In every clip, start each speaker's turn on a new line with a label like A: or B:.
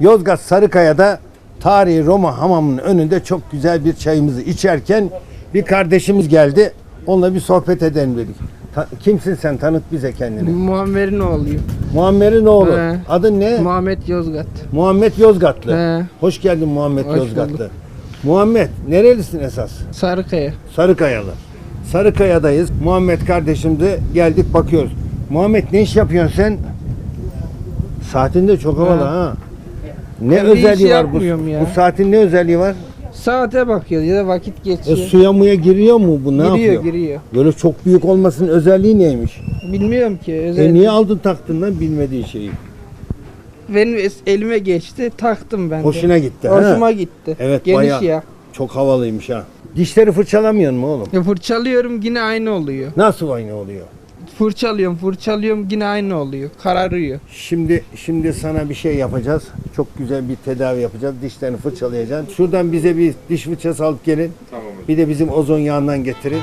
A: Yozgat Sarıkaya'da tarihi Roma hamamının önünde çok güzel bir çayımızı içerken bir kardeşimiz geldi. Onunla bir sohbet edelim dedik. Ta- kimsin sen? Tanıt bize kendini.
B: Muammer'in oğluyum.
A: Muammer'in oğlu.
B: He.
A: Adın ne?
B: Muhammed Yozgat.
A: Muhammed Yozgatlı.
B: He.
A: Hoş geldin Muhammed
B: Hoş
A: Yozgatlı.
B: bulduk.
A: Muhammed nerelisin esas?
B: Sarıkaya.
A: Sarıkayalı. Sarıkaya'dayız. Muhammed kardeşimle geldik bakıyoruz. Muhammed ne iş yapıyorsun sen? Saatinde çok havalı
B: Ha.
A: Ne
B: Ben
A: özelliği var bu?
B: ya.
A: Bu saatin ne özelliği var?
B: Saate bakıyor ya da vakit
A: E,
B: geçiyor.
A: suya muya giriyor mu bu? Ne
B: giriyor
A: yapıyor?
B: giriyor.
A: Böyle çok büyük olmasının özelliği neymiş?
B: Bilmiyorum ki. Özel...
A: E niye aldın taktın lan bilmediği şeyi?
B: Benim elime geçti taktım ben de.
A: Hoşuna gitti ha?
B: Hoşuma gitti.
A: Evet,
B: Geniş
A: bayağı.
B: ya.
A: Çok havalıymış ha. Dişleri fırçalamıyorsun mu oğlum?
B: ya. Fırçalıyorum yine aynı oluyor.
A: Nasıl aynı oluyor?
B: Fırçalıyorum fırçalıyorum yine aynı oluyor. Kararıyor.
A: Şimdi şimdi sana bir şey yapacağız. Çok güzel bir tedavi yapacağız. Dişlerini fırçalayacaksın. Şuradan bize bir diş fırçası alıp gelin. Bir de bizim ozon yağından getirin.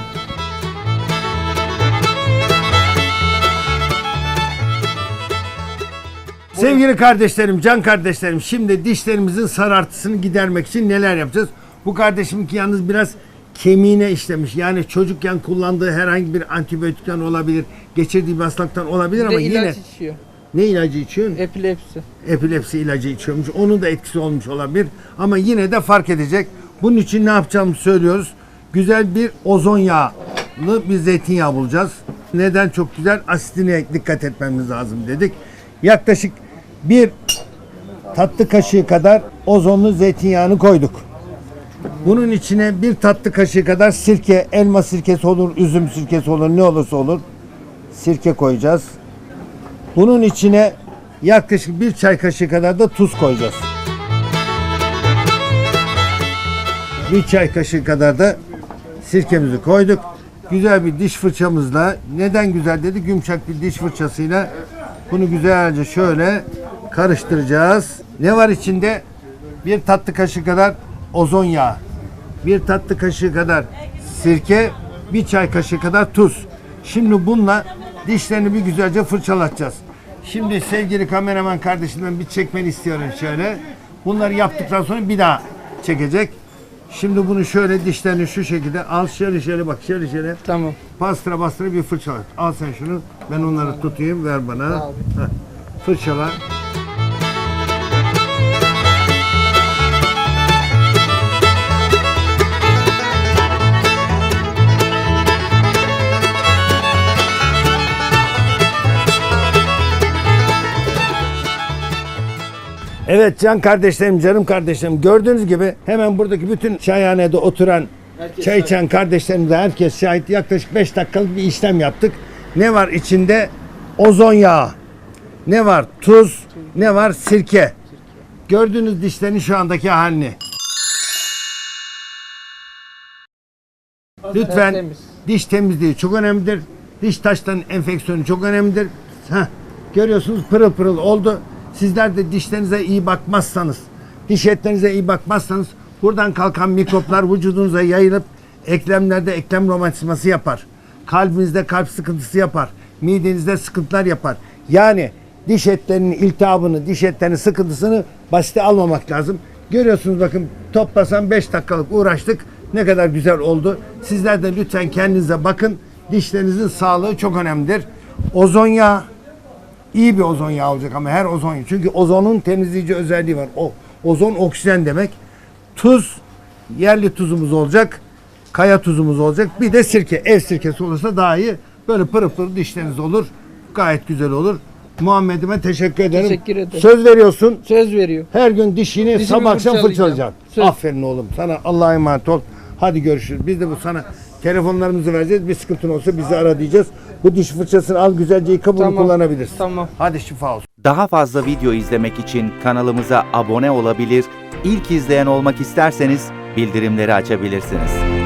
A: Sevgili kardeşlerim, can kardeşlerim, şimdi dişlerimizin sarartısını gidermek için neler yapacağız? Bu kardeşimki yalnız biraz kemiğine işlemiş. Yani çocukken kullandığı herhangi bir antibiyotikten olabilir, geçirdiği bir hastalıktan olabilir ama yine
B: ilaç içiyor.
A: ne ilacı içiyorsun?
B: Epilepsi.
A: epilepsi ilacı içiyormuş. Onun da etkisi olmuş olabilir. Ama yine de fark edecek. Bunun için ne yapacağımızı söylüyoruz. Güzel bir ozon yağlı bir zeytinyağı bulacağız. Neden çok güzel? Asitine dikkat etmemiz lazım dedik. Yaklaşık bir tatlı kaşığı kadar ozonlu zeytinyağını koyduk. Bunun içine bir tatlı kaşığı kadar sirke, elma sirkesi olur, üzüm sirkesi olur, ne olursa olur. Sirke koyacağız. Bunun içine yaklaşık bir çay kaşığı kadar da tuz koyacağız. Bir çay kaşığı kadar da sirkemizi koyduk. Güzel bir diş fırçamızla, neden güzel dedik? Yumuşak bir diş fırçasıyla bunu güzelce şöyle karıştıracağız. Ne var içinde? Bir tatlı kaşığı kadar ozon yağı, bir tatlı kaşığı kadar sirke, bir çay kaşığı kadar tuz. Şimdi bununla dişlerini bir güzelce fırçalatacağız. Şimdi sevgili kameraman kardeşimden bir çekmeni istiyorum şöyle. Bunları yaptıktan sonra bir daha çekecek. Şimdi bunu şöyle dişlerini şu şekilde al şöyle şöyle bak şöyle şöyle
B: Tamam.
A: bastıra bastıra bir fırçalat. Al sen şunu ben onları tutayım ver bana. Heh, Fırçala. Evet can kardeşlerim, canım kardeşlerim. Gördüğünüz gibi hemen buradaki bütün çayhanede oturan çay içen kardeşlerimiz de herkes şahit. Yaklaşık 5 dakikalık bir işlem yaptık. Ne var içinde? Ozon yağı. Ne var? Tuz. Ne var? Sirke. Gördüğünüz dişlerin şu andaki halini. Lütfen diş temizliği çok önemlidir. Diş taşlarının enfeksiyonu çok önemlidir. Heh, görüyorsunuz pırıl pırıl oldu. Sizler de dişlerinize iyi bakmazsanız, diş etlerinize iyi bakmazsanız buradan kalkan mikroplar vücudunuza yayılıp eklemlerde eklem romatizması yapar. Kalbinizde kalp sıkıntısı yapar. Midenizde sıkıntılar yapar. Yani diş etlerinin iltihabını, diş etlerinin sıkıntısını basite almamak lazım. Görüyorsunuz bakın toplasam 5 dakikalık uğraştık. Ne kadar güzel oldu. Sizler de lütfen kendinize bakın. Dişlerinizin sağlığı çok önemlidir. Ozon yağı iyi bir ozon yağı olacak ama her ozon. Çünkü ozonun temizleyici özelliği var. O ozon oksijen demek. Tuz yerli tuzumuz olacak. Kaya tuzumuz olacak. Bir de sirke. Ev sirkesi olursa daha iyi. Böyle pırıl pırıl dişleriniz olur. Gayet güzel olur. Muhammed'ime teşekkür ederim.
B: Teşekkür ederim.
A: Söz veriyorsun.
B: Söz veriyor.
A: Her gün dişini
B: Dişimi
A: sabah akşam fırçalayacaksın.
B: Söz.
A: Aferin oğlum. Sana Allah'a emanet ol. Hadi görüşürüz. Biz de bu sana telefonlarımızı vereceğiz. Bir sıkıntın olsa bizi ara diyeceğiz. Bu diş fırçasını al güzelce yıka bunu
B: Tamam.
A: kullanabilirsin.
B: Tamam.
A: Hadi şifa olsun.
C: Daha fazla video izlemek için kanalımıza abone olabilir, ilk izleyen olmak isterseniz bildirimleri açabilirsiniz.